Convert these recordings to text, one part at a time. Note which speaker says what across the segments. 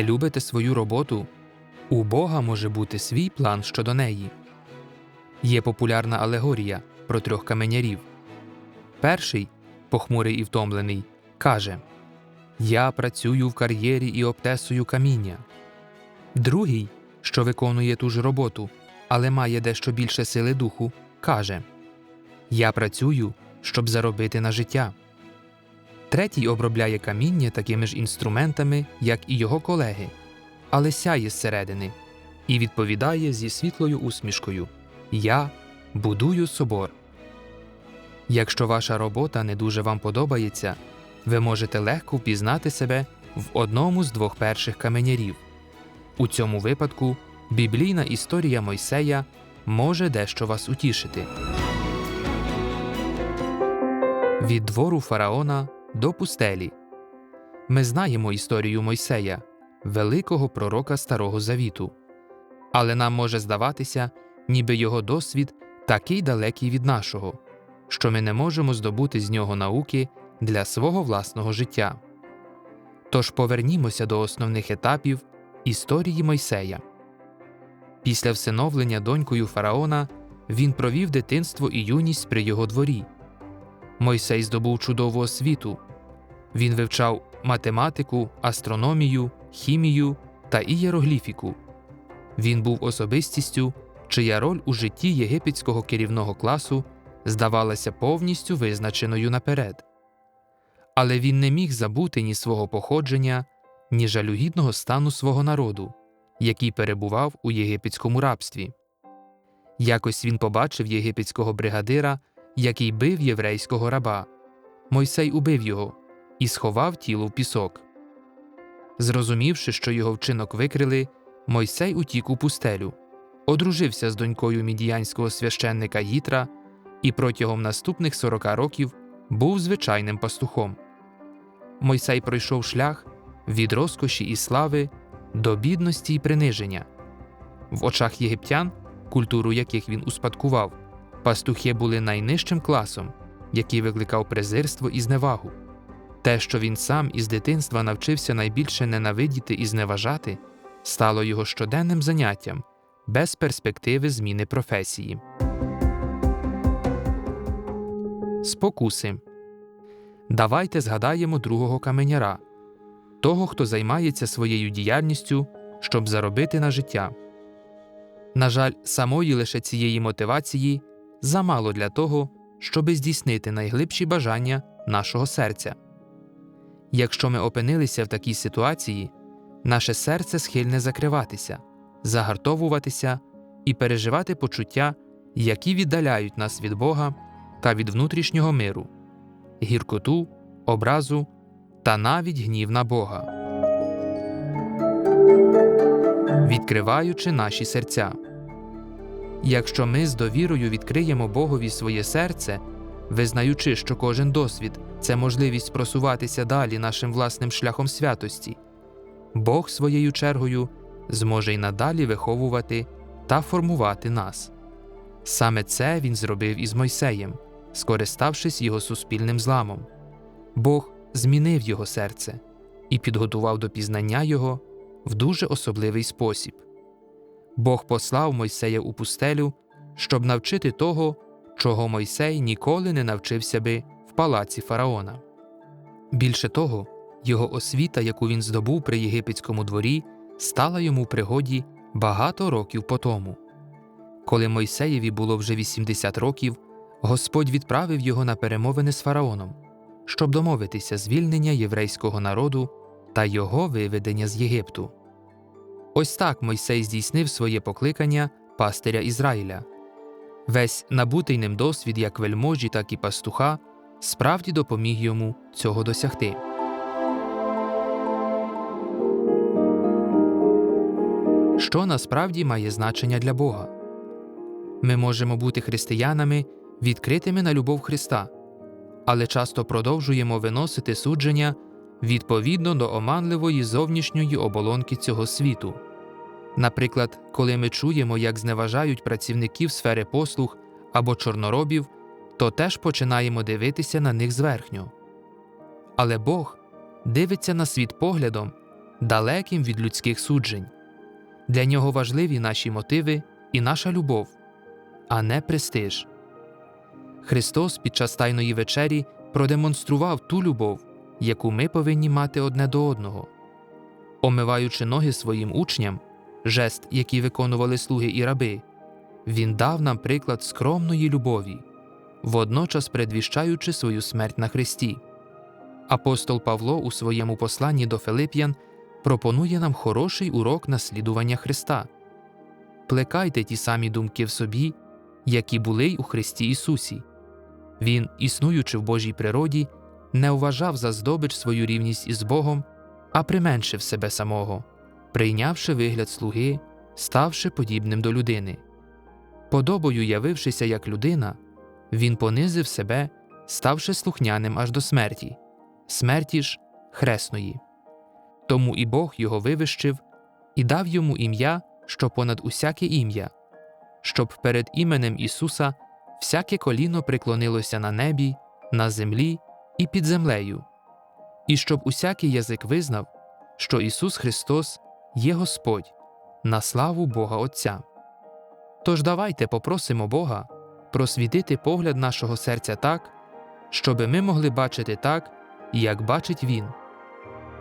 Speaker 1: Не любите свою роботу? У Бога може бути свій план щодо неї. Є популярна алегорія про трьох каменярів. Перший, похмурий і втомлений, каже Я працюю в кар'єрі і обтесую каміння. Другий, що виконує ту ж роботу, але має дещо більше сили духу, каже Я працюю, щоб заробити на життя. Третій обробляє каміння такими ж інструментами, як і його колеги, але сяє зсередини і відповідає зі світлою усмішкою Я будую собор. Якщо ваша робота не дуже вам подобається, ви можете легко впізнати себе в одному з двох перших каменярів. У цьому випадку біблійна історія Мойсея може дещо вас утішити. Від двору фараона до пустелі. Ми знаємо історію Мойсея, великого пророка Старого Завіту. Але нам може здаватися, ніби його досвід такий далекий від нашого, що ми не можемо здобути з нього науки для свого власного життя. Тож повернімося до основних етапів історії Мойсея. Після всиновлення донькою фараона він провів дитинство і юність при його дворі. Мойсей здобув чудову освіту. Він вивчав математику, астрономію, хімію та ієрогліфіку. Він був особистістю, чия роль у житті єгипетського керівного класу здавалася повністю визначеною наперед. Але він не міг забути ні свого походження, ні жалюгідного стану свого народу, який перебував у єгипетському рабстві. Якось він побачив єгипетського бригадира, який бив єврейського раба. Мойсей убив його і сховав тіло в пісок. Зрозумівши, що його вчинок викрили, Мойсей утік у пустелю, одружився з донькою мідіянського священника Їтра і протягом наступних 40 років був звичайним пастухом. Мойсей пройшов шлях від розкоші і слави до бідності і приниження. В очах єгиптян, культуру яких він успадкував, пастухи були найнижчим класом, який викликав презирство і зневагу. Те, що він сам із дитинства навчився найбільше ненавидіти і зневажати, стало його щоденним заняттям без перспективи зміни професії. Спокуси. Давайте згадаємо другого каменяра того, хто займається своєю діяльністю, щоб заробити на життя. На жаль, самої лише цієї мотивації замало для того, щоби здійснити найглибші бажання нашого серця. Якщо ми опинилися в такій ситуації, наше серце схильне закриватися, загартовуватися і переживати почуття, які віддаляють нас від Бога та від внутрішнього миру, гіркоту, образу та навіть гнів на Бога. Відкриваючи наші серця. Якщо ми з довірою відкриємо Богові своє серце, визнаючи, що кожен досвід це можливість просуватися далі нашим власним шляхом святості, Бог своєю чергою зможе й надалі виховувати та формувати нас. Саме це він зробив із Мойсеєм, скориставшись його суспільним зламом. Бог змінив його серце і підготував до пізнання його в дуже особливий спосіб. Бог послав Мойсея у пустелю, щоб навчити того, чого Мойсей ніколи не навчився би палаці фараона. Більше того, його освіта, яку він здобув при єгипетському дворі, стала йому в пригоді багато років по тому. Коли Мойсеєві було вже 80 років, Господь відправив його на перемовини з фараоном, щоб домовитися звільнення єврейського народу та його виведення з Єгипту. Ось так Мойсей здійснив своє покликання пастиря Ізраїля. Весь набутий ним досвід як вельможі, так і пастуха справді допоміг йому цього досягти. Що насправді має значення для Бога? Ми можемо бути християнами, відкритими на любов Христа, але часто продовжуємо виносити судження відповідно до оманливої зовнішньої оболонки цього світу. Наприклад, коли ми чуємо, як зневажають працівників сфери послуг або чорноробів, то теж починаємо дивитися на них зверхньо. Але Бог дивиться на світ поглядом, далеким від людських суджень. Для нього важливі наші мотиви і наша любов, а не престиж. Христос під час Тайної вечері продемонстрував ту любов, яку ми повинні мати одне до одного. Омиваючи ноги своїм учням, жест, який виконували слуги і раби, він дав нам приклад скромної любові, водночас предвіщаючи свою смерть на Христі. Апостол Павло у своєму посланні до Филип'ян пропонує нам хороший урок наслідування Христа. Плекайте ті самі думки в собі, які були й у Христі Ісусі. Він, існуючи в Божій природі, не вважав за здобич свою рівність із Богом, а применшив себе самого, прийнявши вигляд слуги, ставши подібним до людини. Подобою явившися як людина, він понизив себе, ставши слухняним аж до смерті, смерті ж хресної. Тому і Бог його вивищив і дав йому ім'я, що понад усяке ім'я, щоб перед іменем Ісуса всяке коліно преклонилося на небі, на землі і під землею, і щоб усякий язик визнав, що Ісус Христос є Господь, на славу Бога Отця. Тож давайте попросимо Бога просвітити погляд нашого серця так, щоби ми могли бачити так, як бачить Він.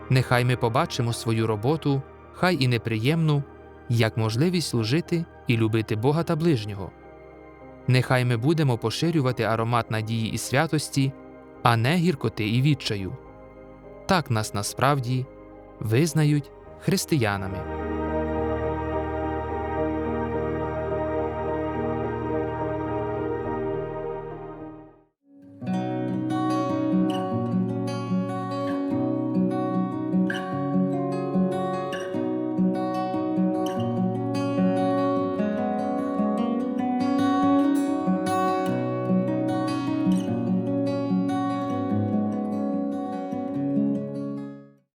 Speaker 1: Нехай ми побачимо свою роботу, хай і неприємну, як можливість служити і любити Бога та ближнього. Нехай ми будемо поширювати аромат надії і святості, а не гіркоти і відчаю. Так нас насправді визнають християнами.